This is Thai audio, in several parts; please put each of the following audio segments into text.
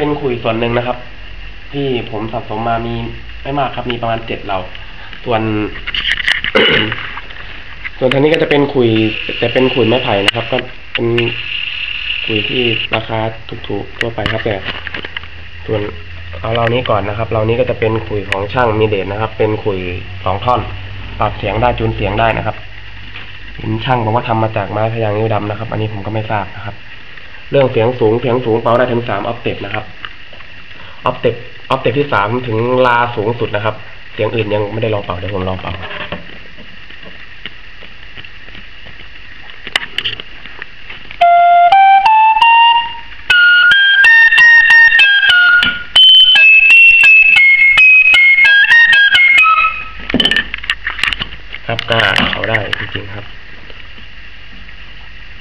อีกส่วนหนึ่งนะครับ ที่ผมสะสมมามีไม่มากครับมีประมาณเจ็ดเหล่า ส่วน ส่วนทางนี้ก็จะเป็นขุย แต่เป็นขุยไม้ไผ่นะครับ ก็เป็นขุยที่ราคาถูกๆทั่วไปครับแต่ส่วนเอาเรานี้ก่อนนะครับ เรานี้ก็จะเป็นขุยของช่างมีเดชนะครับ เป็นขุยสองท่อน ปรับเสียงได้จูนเสียงได้นะครับเห็นช่างบอกว่าทำมาจากไม้พยางนิ้วดำนะครับ อันนี้ผมก็ไม่ทราบนะครับ เรื่องเสียงสูงเสียงสูงเป่าได้ถึงสามออฟเตปนะครับออฟเตปออฟเตปที่สามถึงลาสูงสุดนะครับ เสียงอื่นยังไม่ได้ลองเป่าเดี๋ยวผมลองเป่าครับก็เขาได้จริงๆครับ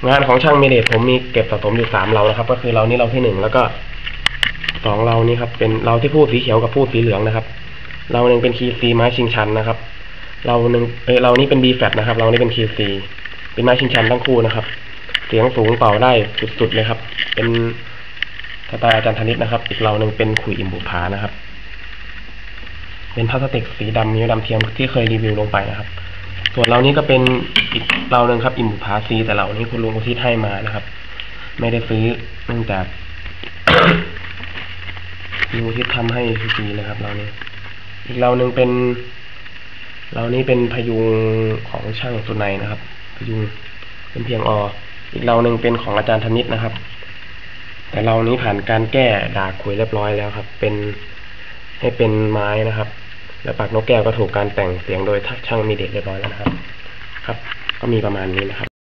งานของช่างเมเดตผมมีเก็บสะสมอยู่สามเรานะครับ ก็คือเรานี่เราที่หนึ่งแล้วก็สองเรานี่ครับเป็นเราที่พูดสีเขียวกับพูดสีเหลืองนะครับ เราหนึ่งเป็นคีซีไม้ชิงชันนะครับ เราหนึ่งเออเรานี่เป็นบีแฟนะครับ เรานี่เป็นคีซีเป็นไม้ชิงชันทั้งคู่นะครับ เสียงสูงเป่าได้สุดๆเลยครับ เป็นสไตล์อาจารย์ธนิตนะครับ อีกเราหนึ่งเป็นขุยอิมบุพานะครับ เป็นพลาสติกสีดำนิ้วดำเทียมที่เคยรีวิวลงไปนะครับ ส่วนเรานี้ก็เป็นอีกเราหนึ่งครับ อิมบุพาซีแต่เรานี้คุณลุงอุทิศให้มานะครับ ไม่ได้ซื้อเนื่องจากลุงอุทิศทำให้ฟรีเลยครับ เรานี้อีกเราหนึ่งเป็น เรานี้เป็นพยุงของช่างสุนัยนะครับ พยุงเป็นเพียงออีกเราหนึ่งเป็นของอาจารย์ธนิตนะครับ แต่เรานี้ผ่านการแก้ดากขุยเรียบร้อยแล้วครับ เป็นให้เป็นไม้นะครับ และปากนกแก้วก็ถูกการแต่งเสียงโดยช่างมีเด็กเรียบร้อยแล้วนะครับ ครับ ก็มีประมาณนี้นะครับ